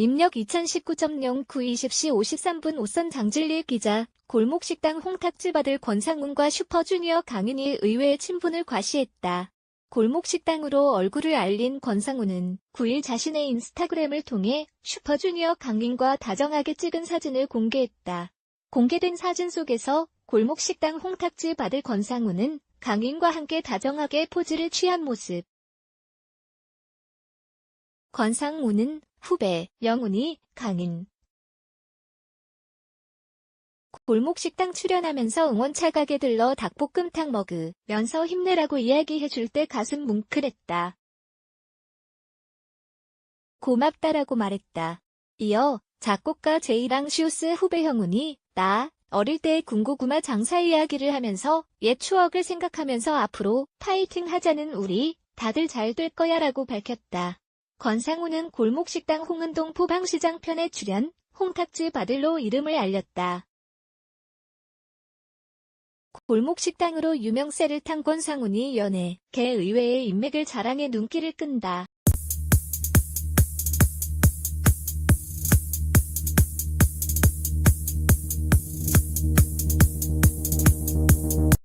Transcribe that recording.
입력 2019.09 20시 53분 오선 장질리 기자, 골목식당 홍탁집 아들 권상훈과 슈퍼주니어 강인이 의외의 친분을 과시했다. 골목식당으로 얼굴을 알린 권상훈은 9일 자신의 인스타그램을 통해 슈퍼주니어 강인과 다정하게 찍은 사진을 공개했다. 공개된 사진 속에서 골목식당 홍탁집 아들 권상훈은 강인과 함께 다정하게 포즈를 취한 모습. 권상훈은 후배, 영훈이, 강인. 골목식당 출연하면서 응원차 가게 들러 닭볶음탕 먹으면서 힘내라고 이야기해줄 때 가슴 뭉클했다. 고맙다라고 말했다. 이어 작곡가 제이랑 슈스 후배 형훈이 나 어릴 때 군고구마 장사 이야기를 하면서 옛 추억을 생각하면서 앞으로 파이팅 하자는 우리 다들 잘 될 거야 라고 밝혔다. 권상우는 골목식당 홍은동 포방시장 편에 출연, 홍탁집 아들로 이름을 알렸다. 골목식당으로 유명세를 탄 권상훈이 연애, 개 의외의 인맥을 자랑해 눈길을 끈다.